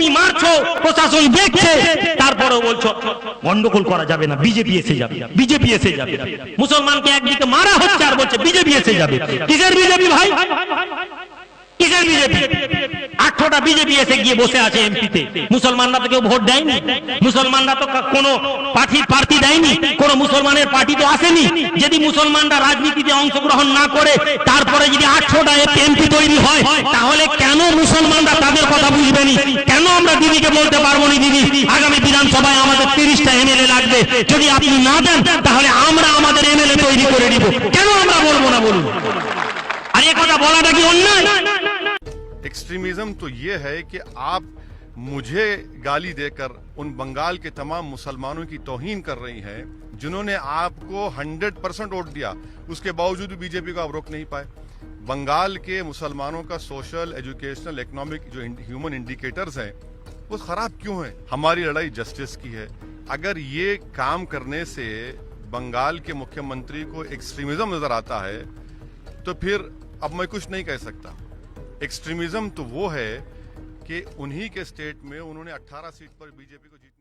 তুমি মারছো, প্রশাসন দেখছে, তারপরেও বলছো, গন্ডগোল করা যাবে না, বিজেপি এসে যাবে, বিজেপি এসে যাবে। মুসলমানকে একদিকে মারা হচ্ছে আর বলছে বিজেপি এসে যাবে। কিসের বিজেপি ভাই? কিসের বিজেপি? আঠারোটা বিজেপি এসে গিয়ে বসে আছে এমপিতে। মুসলমানরা তো কেউ ভোট দেয়নি। মুসলমানরা তো কোনো পার্টির প্রার্থী দেয়নি। কোনো মুসলমানের পার্টি তো আসেনি। যদি মুসলমানরা রাজনীতিতে অংশগ্রহণ না করে, তারপরে যদি আঠারোটা এমপি তৈরি হয়, তাহলে কেন মুসলমানরা তাদের কথা বুঝবেনি আমরা দিদিকে বলতে পারবো না দিদি আগামী বিধানসভায় আমাদের তিরিশটা এমএলএ লাগবে যদি আপনি না দেন তাহলে আমরা আমাদের এমএলএ তৈরি করে দিব কেন আমরা বলবো না বলুন আর এ কথা বলাটা কি অন্যায় एक्सट्रीमिज्म तो ये है कि आप मुझे गाली देकर उन बंगाल के तमाम मुसलमानों की तोहीन कर रही हैं जिन्होंने आपको 100 परसेंट वोट दिया उसके बावजूद भी बीजेपी को आप रोक नहीं पाए बंगाल के मुसलमानों का सोशल एजुकेशनल इकोनॉमिक जो ह्यूमन इंडिकेटर्स हैं वो खराब क्यों है? हमारी लड़ाई जस्टिस की है। अगर ये काम करने से बंगाल के मुख्यमंत्री को एक्सट्रीमिज्म नज़र आता है तो फिर अब मैं कुछ नहीं कह सकता। एक्सट्रीमिज्म तो वो है कि उन्हीं के स्टेट में उन्होंने 18 सीट पर बीजेपी को जीत